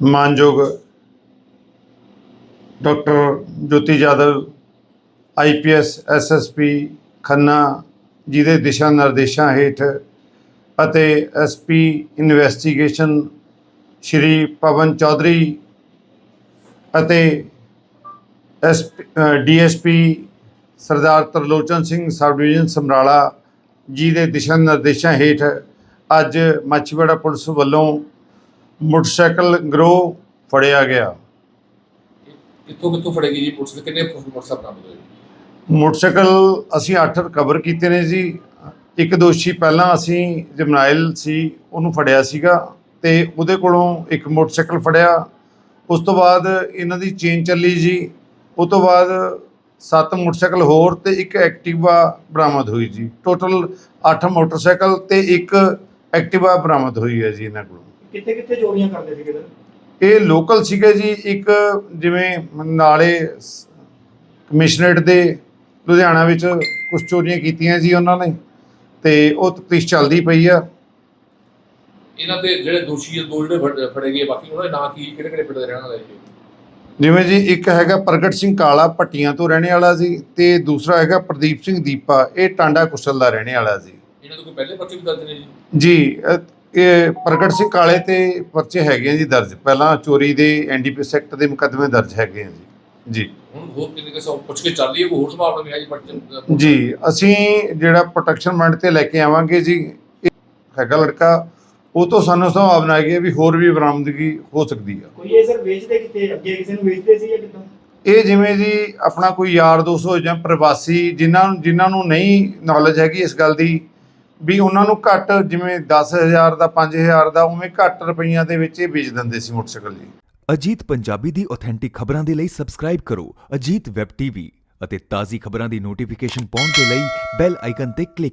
ਮਾਨਯੋਗ doctor Jyoti Jadhav IPS SSP Khanna ji ਦੇ ਦਿਸ਼ਾ ਨਿਰਦੇਸ਼ਾਂ ਹੇਠ ਅਤੇ ਐਸਪੀ ਇਨਵੈਸਟੀਗੇਸ਼ਨ ਸ਼੍ਰੀ ਪਵਨ ਚੌਧਰੀ ਅਤੇ S DSP Sardar Tarlochan Singh sub division Samrala ji ਦੇ ਦਿਸ਼ਾ ਨਿਰਦੇਸ਼ਾਂ ਹੇਠ ਅੱਜ ਮੱਛੀਵਾੜਾ ਪੁਲਿਸ ਵੱਲੋਂ ਮੋਟਰਸਾਈਕਲ ਗਰੋਹ ਫੜਿਆ ਗਿਆ। ਕਿੱਥੋਂ ਕਿੱਥੋਂ ਫੜੇਗੀ ਜੀ? ਪੁਲਿਸ ਦੇ ਕਿੰਨੇ ਮੋਟਰਸਾਈਕਲ ਬਰਾਮਦ ਹੋਏ ਮੋਟਰਸਾਈਕਲ ਅਸੀਂ 8 ਰਿਕਵਰ ਕੀਤੇ ਨੇ ਜੀ। ਇੱਕ ਦੋਸ਼ੀ ਪਹਿਲਾਂ ਅਸੀਂ ਜਮਨਾਇਲ ਸੀ ਉਹਨੂੰ ਫੜਿਆ ਸੀਗਾ ਤੇ ਉਹਦੇ ਕੋਲੋਂ ਇੱਕ ਮੋਟਰਸਾਈਕਲ ਫੜਿਆ। ਉਸ ਤੋਂ ਬਾਅਦ ਇਹਨਾਂ ਦੀ ਚੇਨ ਚੱਲੀ ਜੀ। ਉਸ ਤੋਂ ਬਾਅਦ ਸੱਤ ਮੋਟਰਸਾਈਕਲ ਹੋਰ ਤੇ ਇੱਕ ਐਕਟਿਵਾ ਬਰਾਮਦ ਹੋਈ ਜੀ। ਟੋਟਲ 8 ਮੋਟਰਸਾਈਕਲ ਤੇ ਇੱਕ ਐਕਟਿਵਾ ਬਰਾਮਦ ਹੋਈ ਹੈ ਜੀ ਇਹਨਾਂ ਕੋਲੋਂ। ਕਿੱਥੇ ਕਿੱਥੇ ਚੋਰੀਆਂ ਕਰਦੇ ਸੀਗੇ ਸਰ? ਇਹ ਲੋਕਲ ਸੀਗੇ ਜੀ ਇੱਕ ਜਿਵੇਂ ਨਾਲੇ ਕਮਿਸ਼ਨਰੇਟ ਦੇ ਲੁਧਿਆਣਾ ਵਿੱਚ ਕੁਝ ਚੋਰੀਆਂ ਕੀਤੀਆਂ ਜੀ ਉਹਨਾਂ ਨੇ ਤੇ ਉਹ ਤਫਤੀਸ਼ ਚੱਲਦੀ ਪਈ ਆ। ਇਹਨਾਂ ਦੇ ਜਿਹੜੇ ਦੋਸ਼ੀ ਆ ਦੋ ਜਿਹੜੇ ਫੜ- ਗਏ ਬਾਕੀ ਉਹਨਾਂ ਦੇ ਨਾਂ ਕੀ ਕਿਹੜੇ ਕਿਹੜੇ ਪਿੰਡ ਦੇ ਰਹਿਣ ਵਾਲੇ ਜੀ ਜਿਵੇਂ ਜੀ ਇੱਕ ਹੈਗਾ ਪ੍ਰਗਟ ਸਿੰਘ ਕਾਲਾ ਪੱਟੀਆਂ ਤੋਂ ਰਹਿਣੇ ਵਾਲਾ ਸੀ ਤੇ ਦੂਸਰਾ ਹੈਗਾ ਪ੍ਰਦੀਪ ਸਿੰਘ ਦੀਪਾ ਇਹ ਟਾਂਡਾ ਕੁਸ਼ਲ ਦਾ ਰਹਿਣੇ ਵਾਲਾ ਸੀ ਇਹਨਾਂ ਦੇ ਕੋਈ ਪਹਿਲੇ ਪਰਚੇ ਵੀ ਦਰਜ ਨੇ ਜੀ? ਜੀ ਇਹ ਪ੍ਰਗਟ ਸਿੰਘ ਕਾਲੇ ਤੇ ਪਰਚੇ ਹੈਗੇ ਆ ਜੀ ਦਰਜ। ਪਹਿਲਾਂ ਚੋਰੀ ਦੇ ਐਨਡੀਪੀਐਸ ਐਕਟ ਦੇ ਮੁਕੱਦਮੇ ਦਰਜ ਹੈਗੇ ਆ ਜੀ। ਜੀ। ਹੁਣ ਹੋਰ ਕਿੰਨੇ ਕਿਸੇ ਪੁੱਛ ਕੇ ਚੱਲ ਰਹੀ ਹੈ ਕੋਈ ਹੋਰ ਸੰਭਾਵਨਾ ਵੀ ਹੈ ਜੀ ਪਰਚੇ ਜੀ ਅਸੀਂ ਜਿਹੜਾ ਪ੍ਰੋਟੈਕਸ਼ਨ ਮੰਡ ਤੇ ਲੈ ਕੇ ਆਵਾਂਗੇ ਜੀ ਇਹ ਹੈਗਾ ਲੜਕਾ ਉਹ ਤੋਂ ਸਾਨੂੰ ਸੰਭਾਵਨਾ ਹੈਗੀ ਹੈ ਵੀ ਹੋਰ ਵੀ ਬਰਾਮਦਗੀ ਹੋ ਸਕਦੀ ਆ। ਕੋਈ ਇਹ ਸਰ ਵੇਚਦੇ ਕਿੱਥੇ? ਅੱਗੇ ਕਿਸੇ ਨੂੰ ਵੇਚਦੇ ਸੀ ਜਾਂ ਕਿੱਦਾਂ? ਇਹ ਜਿਵੇਂ ਜੀ ਆਪਣਾ ਕੋਈ ਯਾਰ ਦੋਸਤ ਹੋ ਜਾਂ ਪ੍ਰਵਾਸੀ ਜਿਨ੍ਹਾਂ ਨੂੰ ਜਿਨ੍ਹਾਂ ਨੂੰ ਨਹੀਂ ਨੌਲੇਜ ਹੈਗੀ ਇਸ ਗੱਲ ਦੀ ਵੀ ਉਹਨਾਂ ਨੂੰ ਘੱਟ ਜਿਵੇਂ 10000 ਦਾ 5000 ਦਾ, ਉਵੇਂ ਘੱਟ ਰੁਪਈਆਂ ਦੇ ਵਿੱਚ ਇਹ ਵੇਚ ਦਿੰਦੇ ਸੀ ਮੋਟਰਸਾਈਕਲ ਜੀ। ਅਜੀਤ ਪੰਜਾਬੀ ਦੀ ਆਥੈਂਟਿਕ ਖਬਰਾਂ ਦੇ ਲਈ ਸਬਸਕ੍ਰਾਈਬ ਕਰੋ ਅਜੀਤ ਵੈਬ ਟੀਵੀ ਅਤੇ ਤਾਜ਼ੀ ਖਬਰਾਂ ਦੀ ਨੋਟੀਫਿਕੇਸ਼ਨ ਪਾਉਣ ਦੇ ਲਈ ਬੈਲ ਆਈਕਨ ਤੇ ਕਲਿੱਕ